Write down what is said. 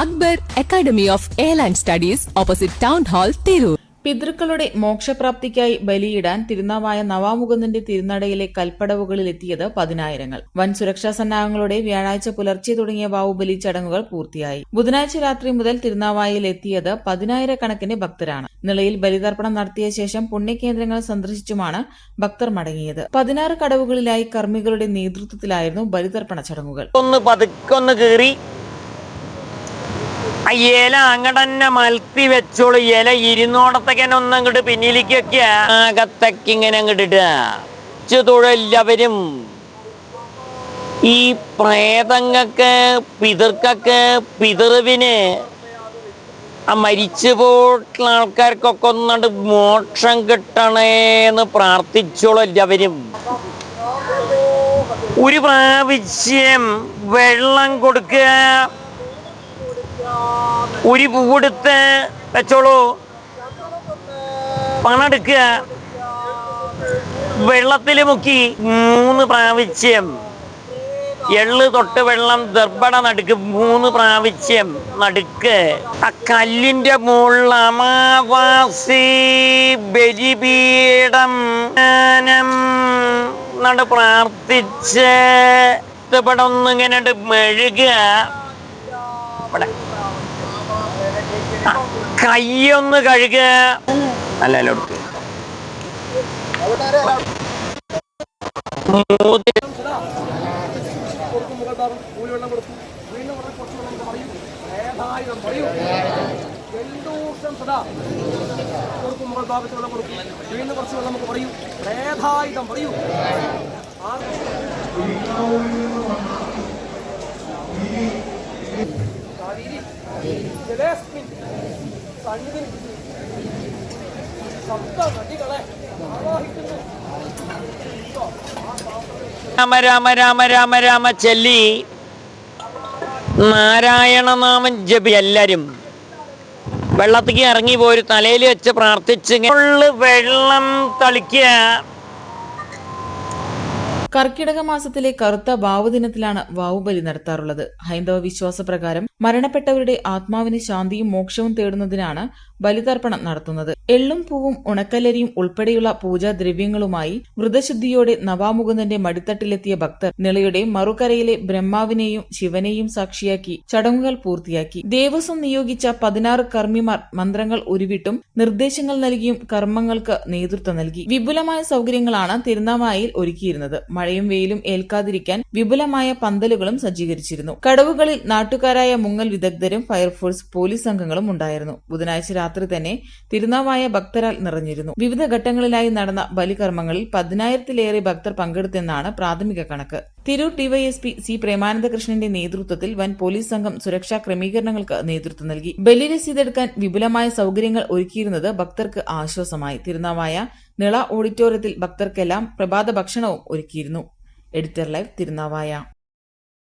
Akbar academy of airline studies opposite town hall Tirur. പിതൃക്കളുടെ മോക്ഷപ്രാപ്തിക്കായി ബലിയിടാൻ തിരുനാവായ നവാമുകുന്ദന്റെ തിരുനടയിലെ കൽപ്പടവുകളിലെത്തിയത് പതിനായിരങ്ങൾ. വൻ സുരക്ഷാ സന്നാഹങ്ങളോടെ വ്യാഴാഴ്ച പുലർച്ചെ തുടങ്ങിയ വാവുബലി ചടങ്ങുകൾ പൂർത്തിയായി. ബുധനാഴ്ച രാത്രി മുതൽ തിരുനാവായയിൽ എത്തിയത് പതിനായിരക്കണക്കിന് ഭക്തരാണ്. നിളയിൽ ബലിതർപ്പണം നടത്തിയ ശേഷം പുണ്യകേന്ദ്രങ്ങൾ സന്ദർശിച്ചുമാണ് ഭക്തർ മടങ്ങിയത്. പതിനാറ് കടവുകളിലായി കർമ്മികളുടെ നേതൃത്വത്തിലായിരുന്നു ബലിതർപ്പണ ചടങ്ങുകൾ. ഒന്ന് പതുക്കൊന്ന് ഇല അങ്ങടന്നെ മലത്തി വെച്ചോളൂ. ഇല ഇരുന്നോടത്തേക്ക് തന്നെ ഒന്ന് അങ്ങോട്ട് പിന്നിലേക്കൊക്കെ അകത്തേക്ക് ഇങ്ങനെ അങ്ങോട്ട് ഇടുക. തൊഴിലെല്ലാവരും ഈ പ്രേതങ്ങൾക്ക് പിതൃക്കൊക്കെ പിതൃവിന് ആ മരിച്ചു പോയിട്ടുള്ള ആൾക്കാർക്കൊക്കെ ഒന്നാണ്ട് മോക്ഷം കിട്ടണേ എന്ന് പ്രാർത്ഥിച്ചോളൂ എല്ലാവരും. ഒരു പ്രാവശ്യം വെള്ളം കൊടുക്കുക. ഒരു പൂവെടുത്ത് വെച്ചോളൂ. പണെടുക്കുക വെള്ളത്തിൽ മുക്കി മൂന്ന് പ്രാവശ്യം. എള്ള് തൊട്ട് വെള്ളം ദർഭട നടുക്ക് മൂന്ന് പ്രാവശ്യം നടുക്ക്. ആ കല്ലിന്റെ മുകളിൽ അമാവാസി ബലിപീഠം നട പ്രാർത്ഥിച്ച് ഇങ്ങനെ ഒന്നിങ്ങനെ മെഴുകുക. ഇവിടെ കയ്യൊന്ന് കഴുകുക അല്ല അല്ല വെള്ളം നമുക്ക് പറയൂ ആ- ജലേസ്മിൻ, രാമ രാമ രാമ രാമ രാമ ചെല്ലി. നാരായണനാമം ജപി എല്ലാരും. വെള്ളത്തേക്ക് ഇറങ്ങി പോയി തലയിൽ വെച്ച് പ്രാർത്ഥിച്ച് വെള്ളം തളിക്കുക. കർക്കിടക മാസത്തിലെ കറുത്ത വാവുദിനത്തിലാണ് വാവുബലി നടത്താറുള്ളത്. ഹൈന്ദവ വിശ്വാസപ്രകാരം മരണപ്പെട്ടവരുടെ ആത്മാവിന് ശാന്തിയും മോക്ഷവും തേടുന്നതിനാണ് ബലിതർപ്പണം നടത്തുന്നത്. എള്ളും പൂവും ഉണക്കലരിയും ഉൾപ്പെടെയുള്ള പൂജാദ്രവ്യങ്ങളുമായി വ്രതശുദ്ധിയോടെ നവാമുകുന്ദന്റെ മടിത്തട്ടിലെത്തിയ ഭക്തർ നിളയുടെ മറുകരയിലെ ബ്രഹ്മാവിനെയും ശിവനെയും സാക്ഷിയാക്കി ചടങ്ങുകൾ പൂർത്തിയാക്കി. ദേവസ്വം നിയോഗിച്ച പതിനാറ് കർമ്മിമാർ മന്ത്രങ്ങൾ ഉരുവിട്ടും നിർദ്ദേശങ്ങൾ നൽകിയും കർമ്മങ്ങൾക്ക് നേതൃത്വം നൽകി. വിപുലമായ സൗകര്യങ്ങളാണ് തിരുനാവായിൽ ഒരുക്കിയിരുന്നത്. മഴയും വെയിലും ഏൽക്കാതിരിക്കാൻ വിപുലമായ പന്തലുകളും സജ്ജീകരിച്ചിരുന്നു. കടവുകളിൽ നാട്ടുകാരായ മുങ്ങൽ വിദഗ്ധരും ഫയർഫോഴ്സ് പോലീസ് സംഘങ്ങളും ഉണ്ടായിരുന്നു. ബുധനാഴ്ച രാത്രി തന്നെ തിരുനാവായ ഭക്തരാൽ നിറഞ്ഞിരുന്നു. വിവിധ ഘട്ടങ്ങളിലായി നടന്ന ബലികർമ്മങ്ങളിൽ പതിനായിരത്തിലേറെ ഭക്തർ പങ്കെടുത്തെന്നാണ് പ്രാഥമിക കണക്ക്. തിരൂർ ഡിവൈഎസ്പി സി പ്രേമാനന്ദകൃഷ്ണന്റെ നേതൃത്വത്തിൽ വൻ പോലീസ് സംഘം സുരക്ഷാ ക്രമീകരണങ്ങൾക്ക് നേതൃത്വം നൽകി. ബലി രസീതെടുക്കാൻ വിപുലമായ സൗകര്യങ്ങൾ ഒരുക്കിയിരുന്നത് ഭക്തർക്ക് ആശ്വാസമായി. തിരുനാവായ നിള ഓഡിറ്റോറിയത്തിൽ ഭക്തർക്കെല്ലാം പ്രഭാത ഭക്ഷണവും ഒരുക്കിയിരുന്നു. Editor live Thirunavaya